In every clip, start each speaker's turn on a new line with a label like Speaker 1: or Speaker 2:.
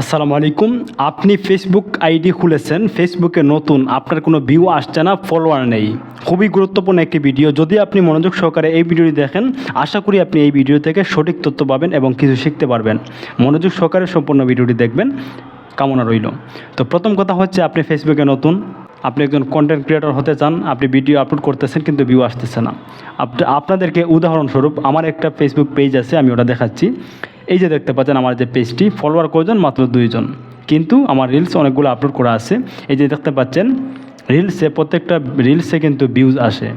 Speaker 1: আসসালামু আলাইকুম। আপনি ফেসবুক আইডি খুলেছেন ফেসবুকে নতুন, আপনার কোনো ভিউ আসছে না ফলোয়ার নেই। খুবই গুরুত্বপূর্ণ একটি ভিডিও যদি আপনি মনোযোগ সহকারে এই ভিডিওটি দেখেন, আশা করি আপনি এই ভিডিও থেকে সঠিক তথ্য পাবেন এবং কিছু শিখতে পারবেন। মনোযোগ সহকারে সম্পূর্ণ ভিডিওটি দেখবেন। কামনা রইল। তো প্রথম কথা হচ্ছে, আপনি ফেসবুকে নতুন, আপনি একজন কন্টেন্ট ক্রিয়েটর হতে চান, আপনি ভিডিও আপলোড করতেছেন কিন্তু ভিউ আসতেছে না। আপনাদেরকে উদাহরণস্বরূপ, আমার একটা ফেসবুক পেজ আছে, আমি ওটা দেখাচ্ছি। এই যে দেখতে পাচ্ছেন আমার যে পেজটি ফলোয়ার কজন মাত্র দুইজন। কিন্তু আমার রিলস অনেকগুলো আপলোড করা আছে। এই যে দেখতে পাচ্ছেন রিলসে প্রত্যেকটা রিলসে কিন্তু ভিউজ আসে।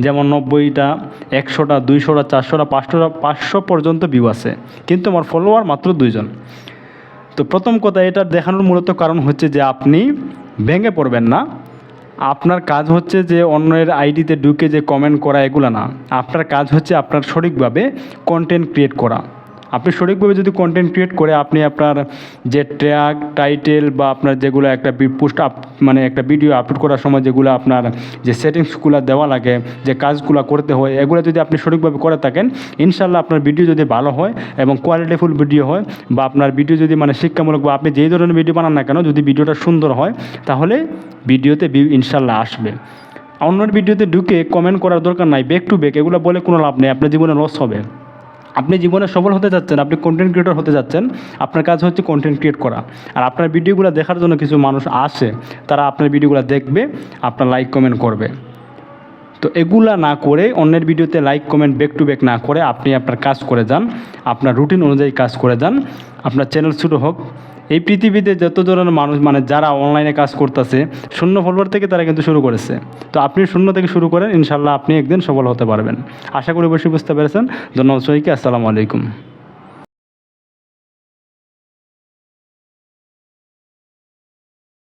Speaker 1: যেমন নব্বইটা, একশোটা, দুইশোটা, চারশোটা, পাঁচশোটা, পাঁচশো পর্যন্ত ভিউ আছে। কিন্তু আমার ফলোয়ার মাত্র দুইজন। তো প্রথম কথা, এটা দেখানোর মূলত কারণ হচ্ছে যে আপনি ভেঙে পড়বেন না। আপনার কাজ হচ্ছে যে অন্যের আইডিতে ঢুকে যে কমেন্ট করা, এগুলো না। আপনার কাজ হচ্ছে আপনার সঠিকভাবে কন্টেন্ট ক্রিয়েট করা। আপনি সঠিকভাবে যদি কন্টেন্ট ক্রিয়েট করে আপনি আপনার যে ট্র্যাক টাইটেল বা আপনার যেগুলো একটা পোস্ট আপ মানে একটা ভিডিও আপলোড করার সময় যেগুলো আপনার যে সেটিংসগুলো দেওয়া লাগে, যে কাজগুলো করতে হয়, এগুলো যদি আপনি সঠিকভাবে করে থাকেন ইনশাল্লাহ আপনার ভিডিও যদি ভালো হয় এবং কোয়ালিটিফুল ভিডিও হয় বা আপনার ভিডিও যদি মানে শিক্ষামূলক বা আপনি যেই ধরনের ভিডিও বানান না কেন, যদি ভিডিওটা সুন্দর হয়, তাহলে ভিডিওতে ভিউ ইনশাল্লাহ আসবে। অন্যের ভিডিওতে ঢুকে কমেন্ট করার দরকার নাই ব্যাক টু ব্যাক এগুলো বলে কোনো লাভ নেই, আপনার জীবনে লস হবে। আপনি জীবনে সফল হতে যাচ্ছেন, আপনি কন্টেন্ট ক্রিয়েটর হতে যাচ্ছেন, আপনার কাজ হচ্ছে কন্টেন্ট ক্রিয়েট করা। আর আপনার ভিডিওগুলো দেখার জন্য কিছু মানুষ আসে, তারা আপনার ভিডিওগুলো দেখবে, আপনার লাইক কমেন্ট করবে। তো এগুলা না করে, অন্যের ভিডিওতে like comment back to back না করে, আপনি আপনার কাজ করে যান, আপনার রুটিন অনুযায়ী কাজ করে যান, আপনার চ্যানেল ছোটো হোক। এই পৃথিবীতে যত ধরনের মানুষ মানে যারা অনলাইনে কাজ করতেছে, শূন্য ফলোয়ার থেকে তারা কিন্তু শুরু করেছে। তো আপনি শূন্য থেকে শুরু করেন ইনশাল্লাহ আপনি একদিন সফল হতে পারবেন। আশা করি অবশ্যই বুঝতে পেরেছেন। ধন্যবাদ সবাইকে, আসসালামু আলাইকুম।